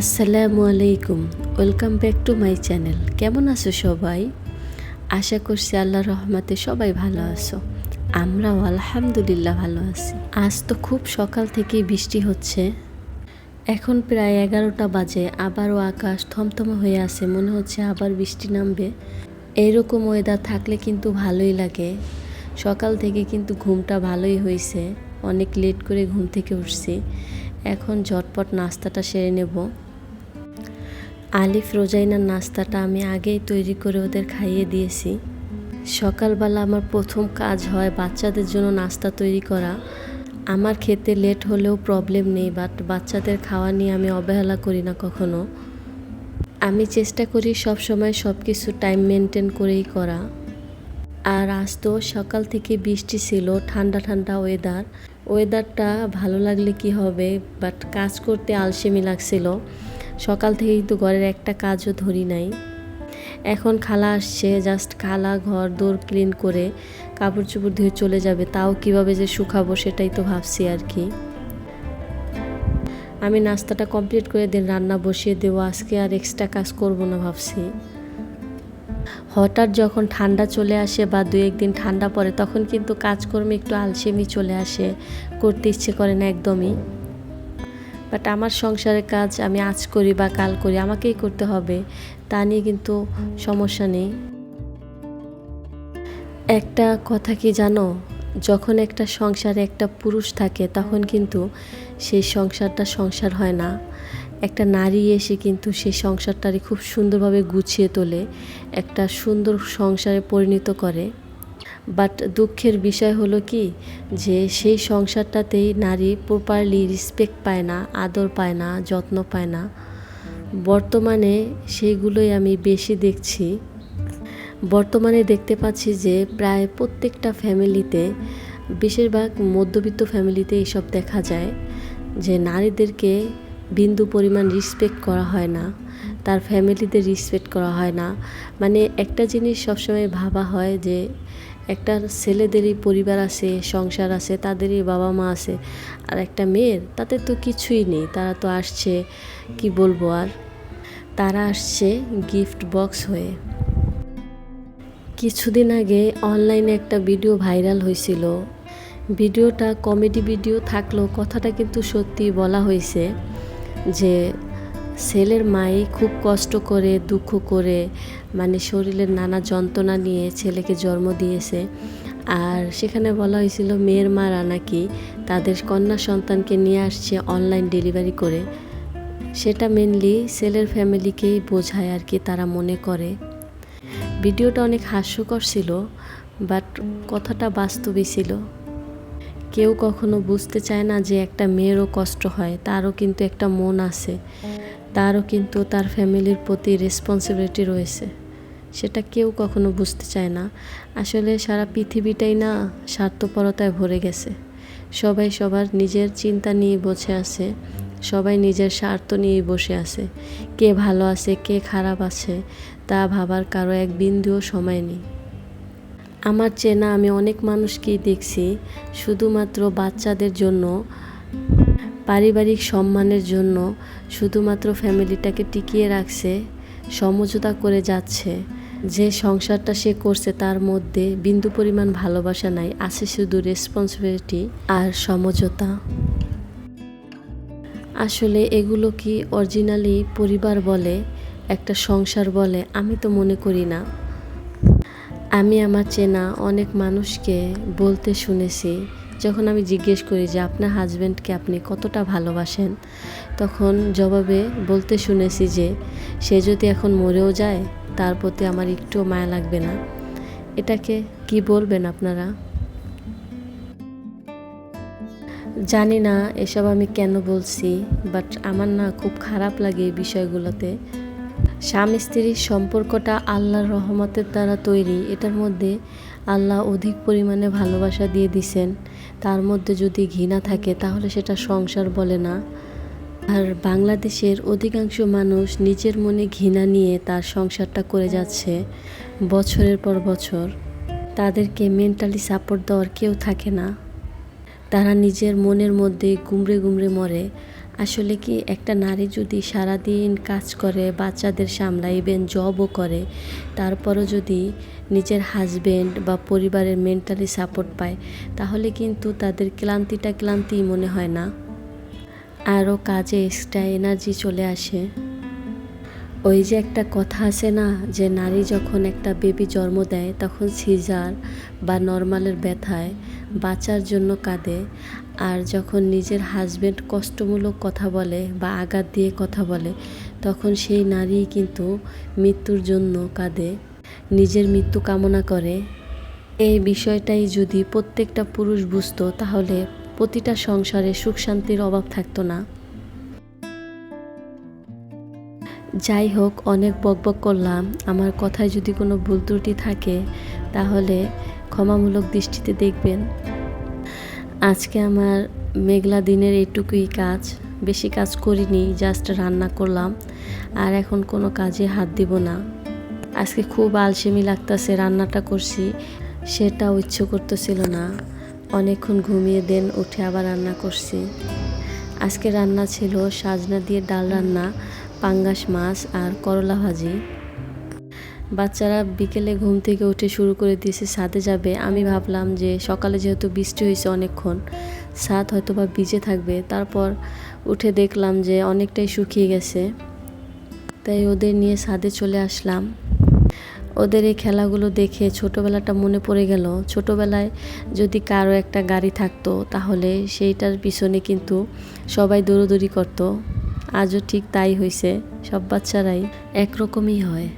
আসসালামু আলাইকুম, welcome back to my channel. কেমন আছো সবাই? আশা করছি আল্লাহর রহমতে সবাই ভালো আছো। আমরাও আলহামদুলিল্লাহ ভালো আছি। আজ তো খুব সকাল থেকেই বৃষ্টি হচ্ছে। এখন প্রায় এগারোটা বাজে, আবারও আকাশ থমথমে হয়ে আছে, মনে হচ্ছে আবার বৃষ্টি নামবে। এইরকম ওয়েদার থাকলে কিন্তু ভালোই লাগে। সকাল থেকে কিন্তু ঘুমটা ভালোই হয়েছে। অনেক লেট করে ঘুম থেকে উঠছি। এখন ঝটপট নাস্তাটা সেরে নেব। আলিফ রোজাইনার নাস্তাটা আমি আগেই তৈরি করে ওদের খাইয়ে দিয়েছি। সকালবেলা আমার প্রথম কাজ হয় বাচ্চাদের জন্য নাস্তা তৈরি করা। আমার খেতে লেট হলেও প্রবলেম নেই, বাট বাচ্চাদের খাওয়া নিয়ে আমি অবহেলা করি না কখনো। আমি চেষ্টা করি সব সময় সব কিছু টাইম মেনটেন করেই করা। আর আজ তো সকাল থেকে বৃষ্টি ছিল, ঠান্ডা ঠান্ডা ওয়েদার। ওয়েদারটা ভালো লাগলে কি হবে, বাট কাজ করতে আলসেমি লাগছিল। সকাল থেকে কিন্তু ঘরের একটা কাজও ধরি নাই। এখন খালা আসছে জাস্ট খালা ঘর দৌড় ক্লিন করে কাপড় চোপড় ধুয়ে চলে যাবে। তাও কীভাবে যে শুকাবো সেটাই তো ভাবছি আর কি আমি নাস্তাটা কমপ্লিট করে দিন, রান্না বসিয়ে দেবো। আজকে আর এক্সট্রা কাজ করব না ভাবছি। হঠাৎ যখন ঠান্ডা চলে আসে বা দু একদিন ঠান্ডা পড়ে, তখন কিন্তু কাজকর্মে একটু আলসেমি চলে আসে। করতে ইচ্ছে করে না একদমই। বাট আমার সংসারের কাজ আমি আজ করি বা কাল করি, আমাকেই করতে হবে, তা নিয়ে কিন্তু সমস্যা নেই। একটা কথা কি জানো? যখন একটা সংসারে একটা পুরুষ থাকে, তখন কিন্তু সেই সংসারটা সংসার হয় না। একটা নারী এসে কিন্তু সেই সংসারটারে খুব সুন্দরভাবে গুছিয়ে তোলে, একটা সুন্দর সংসারে পরিণত করে। বাট দুঃখের বিষয় হলো কি, যে সেই সংসারটাতেই নারী প্রপারলি রেসপেক্ট পায় না, আদর পায় না, যত্ন পায় না। বর্তমানে সেইগুলোই আমি বেশি দেখছি। বর্তমানে দেখতে পাচ্ছি যে প্রায় প্রত্যেকটা ফ্যামিলিতে বেশিরভাগ মধ্যবিত্ত ফ্যামিলিতে এসব দেখা যায়, যে নারীদেরকে বিন্দু পরিমাণ রিসপেক্ট করা হয় না, তার ফ্যামিলিতে রিসপেক্ট করা হয় না। মানে একটা জিনিস সবসময় ভাবা হয় যে একটা ছেলেদেরই পরিবার আছে সংসার আছে তাদেরই বাবা মা আছে আর একটা মেয়ের তাদের তো কিছুই নেই, তারা তো আসছে, কি বলব আর? তারা আসছে গিফট বক্স হয়ে। কিছুদিন আগে অনলাইনে একটা ভিডিও ভাইরাল হয়েছিল। ভিডিওটা কমেডি ভিডিও থাকলেও কথাটা কিন্তু সত্যি বলা হয়েছে যে ছেলের মাই খুব কষ্ট করে, দুঃখ করে মানে শরীরের নানা যন্ত্রণা নিয়ে ছেলেকে জন্ম দিয়েছে। আর সেখানে বলা হয়েছিল মেয়ের মারা নাকি তাদের কন্যা সন্তানকে নিয়ে আসছে অনলাইন ডেলিভারি করে। সেটা মেনলি ছেলের ফ্যামিলিকেই বোঝায় আর কি তারা মনে করে। ভিডিওটা অনেক হাস্যকর ছিল বাট কথাটা বাস্তবই ছিল। কেউ কখনো বুঝতে চায় না যে একটা মেয়েরও কষ্ট হয়, তারও কিন্তু একটা মন আছে। তারও কিন্তু তার ফ্যামিলির প্রতি রেসপন্সিবিলিটি রয়েছে। সেটা কেউ কখনো বুঝতে চায় না। আসলে সারা পৃথিবীটাই না স্বার্থপরতায় ভরে গেছে। সবাই সবার নিজের চিন্তা নিয়ে বসে আছে, সবাই নিজের স্বার্থ নিয়ে বসে আছে। কে ভালো আছে, কে খারাপ আছে, তা ভাবার কারও এক বিন্দুও সময় নেই। আমার চেনা আমি অনেক মানুষকেই দেখছি, শুধুমাত্র বাচ্চাদের জন্য পারিবারিক সম্মানের জন্য শুধুমাত্র ফ্যামিলিটাকে টিকিয়ে রাখছে, সমঝোতা করে যাচ্ছে। যে সংসারটা সে করছে তার মধ্যে বিন্দু পরিমাণ ভালোবাসা নাই, আছে শুধু রেসপন্সিবিলিটি আর সমঝোতা। আসলে এগুলো কি অরিজিনালি পরিবার বলে, একটা সংসার বলে? আমি তো মনে করি না। আমি আমার চেনা অনেক মানুষকে বলতে শুনেছি যখন আমি জিজ্ঞেস করি যে আপনার হাজব্যান্ডকে আপনি কতটা ভালোবাসেন, তখন জবাবে বলতে শুনেছি যে, সে যদি এখন মরেও যায়, তার প্রতি আমার একটুও মায়া লাগবে না। এটাকে কি বলবেন আপনারা? জানি না এসব আমি কেন বলছি বাট আমার না খুব খারাপ লাগে এই বিষয়গুলোতে। স্বামী স্ত্রীর সম্পর্কটা আল্লাহর রহমতের দ্বারা তৈরি, এটার মধ্যে আল্লাহ অধিক পরিমাণে ভালোবাসা দিয়ে দিছেন। তার মধ্যে যদি ঘৃণা থাকে, তাহলে সেটা সংসার বলে না। আর বাংলাদেশের অধিকাংশ মানুষ নিজের মনে ঘৃণা নিয়ে তার সংসারটা করে যাচ্ছে বছরের পর বছর। তাদেরকে মেন্টালি সাপোর্ট দেওয়ার কেউ থাকে না। তারা নিজের মনের মধ্যে গুমড়ে গুমড়ে মরে। আসলে কি একটা নারী যদি সারাদিন কাজ করে, বাচ্চাদের সামলায় ইভেন জবও করে, তারপরও যদি নিজের হাজব্যান্ড বা পরিবারের মেন্টালি সাপোর্ট পায়, তাহলে কিন্তু তাদের ক্লান্তিটা ক্লান্তিই মনে হয় না। আরও কাজে এক্সট্রা এনার্জি চলে আসে। ওই যে একটা কথা আছে না, যে নারী যখন একটা বেবি জন্ম দেয়, তখন সিজার বা নর্মালের ব্যথায় বাঁচার জন্য কাঁদে। আর যখন নিজের হাজব্যান্ড কষ্টমূলক কথা বলে বা আঘাত দিয়ে কথা বলে, তখন সেই নারী কিন্তু মৃত্যুর জন্য কাঁদে, নিজের মৃত্যু কামনা করে। এই বিষয়টাই যদি প্রত্যেকটা পুরুষ বুঝতো, তাহলে প্রতিটা সংসারে সুখ শান্তির অভাব থাকতো না। যাই হোক অনেক বকবক করলাম। আমার কথায় যদি কোনো ভুল ত্রুটি থাকে, তাহলে ক্ষমামূলক দৃষ্টিতে দেখবেন। আজকে আমার মেঘলা দিনের এটুকুই কাজ। বেশি কাজ করিনি জাস্ট রান্না করলাম। আর এখন কোনো কাজে হাত দিব না। আজকে খুব আলসেমি লাগতেছে, রান্নাটা করছি। সেটাও ইচ্ছে করতেছিল না। অনেকক্ষণ ঘুমিয়ে দেন, উঠে আবার রান্না করছি। আজকে রান্না ছিল সাজনা দিয়ে ডাল রান্না। পাঙ্গাস মাছ আর করলা ভাজি। বাচ্চারা বিকেলে ঘুম থেকে উঠে শুরু করে দিয়েছে, ছাদে যাবে। আমি ভাবলাম যে সকালে যেহেতু বৃষ্টি হয়েছে অনেকক্ষণ, ছাদ হয়তো বা ভিজে থাকবে। তারপর উঠে দেখলাম যে অনেকটাই শুকিয়ে গেছে। তাই ওদের নিয়ে ছাদে চলে আসলাম। ওদের এই খেলাগুলো দেখে ছোটোবেলাটা মনে পড়ে গেল। ছোটোবেলায় যদি কারও একটা গাড়ি থাকতো, তাহলে সেইটার পিছনে কিন্তু সবাই দৌড়দৌড়ি করতো। আজও ঠিক তাই হয়েছে সব বাচ্চারাই একরকমই হয়।